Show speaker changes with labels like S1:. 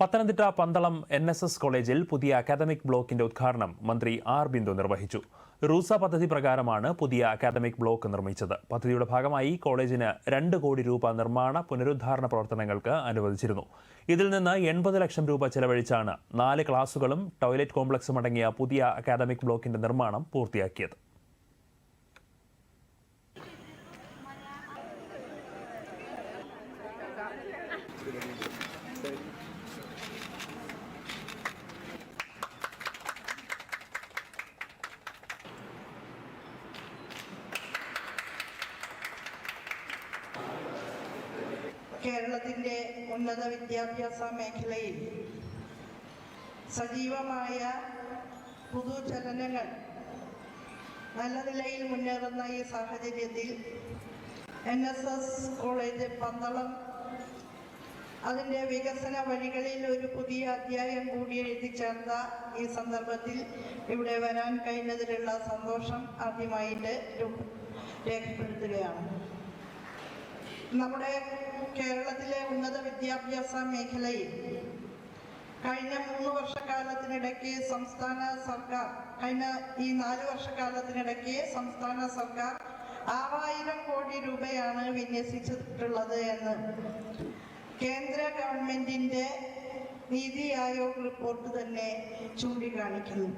S1: Pathanamthitta Pandalam N S S കോളേജിൽ പുതിയ academic ബ്ലോക്കിന്റെ ഉദ്ഘാടനം മന്ത്രി ആർ ബിന്ദു നിർവഹിച്ചു. റൂസ പദ്ധതി പ്രകാരമാണ് പുതിയ അക്കാദമിക് ബ്ലോക്ക് നിർമ്മിച്ചത്. പദ്ധതിയുടെ ഭാഗമായി കോളേജിന് രണ്ട് കോടി രൂപ നിർമ്മാണ പുനരുദ്ധാരണ പ്രവർത്തനങ്ങൾക്ക് അനുവദിച്ചിരുന്നു. ഇതിൽ നിന്ന് എൺപത് ലക്ഷം രൂപ ചെലവഴിച്ചാണ് നാല് ക്ലാസുകളും ടോയ്ലറ്റ് കോംപ്ലക്സും അടങ്ങിയ പുതിയ അക്കാദമിക് ബ്ലോക്കിന്റെ നിർമ്മാണം പൂർത്തിയാക്കിയത്.
S2: കേരളത്തിന്റെ ഉന്നത വിദ്യാഭ്യാസ മേഖലയിൽ സജീവമായ പുതുചലനങ്ങൾ നല്ല നിലയിൽ മുന്നേറുന്ന ഈ സാഹചര്യത്തിൽ N S S college Pandalam അതിന്റെ വികസന വഴികളിൽ ഒരു പുതിയ അധ്യായം കൂടി എഴുതി ചേർത്ത ഈ സന്ദർഭത്തിൽ ഇവിടെ വരാൻ കഴിഞ്ഞതിലുള്ള സന്തോഷം ആദ്യമായിട്ട് രേഖപ്പെടുത്തുകയാണ്. നമ്മുടെ കേരളത്തിലെ ഉന്നത വിദ്യാഭ്യാസ മേഖലയിൽ കഴിഞ്ഞ മൂന്ന് വർഷക്കാലത്തിനിടയ്ക്ക് സംസ്ഥാന സർക്കാർ കഴിഞ്ഞ ഈ നാല് വർഷക്കാലത്തിനിടയ്ക്ക് സംസ്ഥാന സർക്കാർ ആറായിരം കോടി രൂപയാണ് വിന്യസിച്ചിട്ടുള്ളത് എന്ന് കേന്ദ്ര ഗവൺമെന്റിന്റെ നീതി ആയോഗ് റിപ്പോർട്ട് തന്നെ ചൂണ്ടിക്കാണിക്കുന്നു.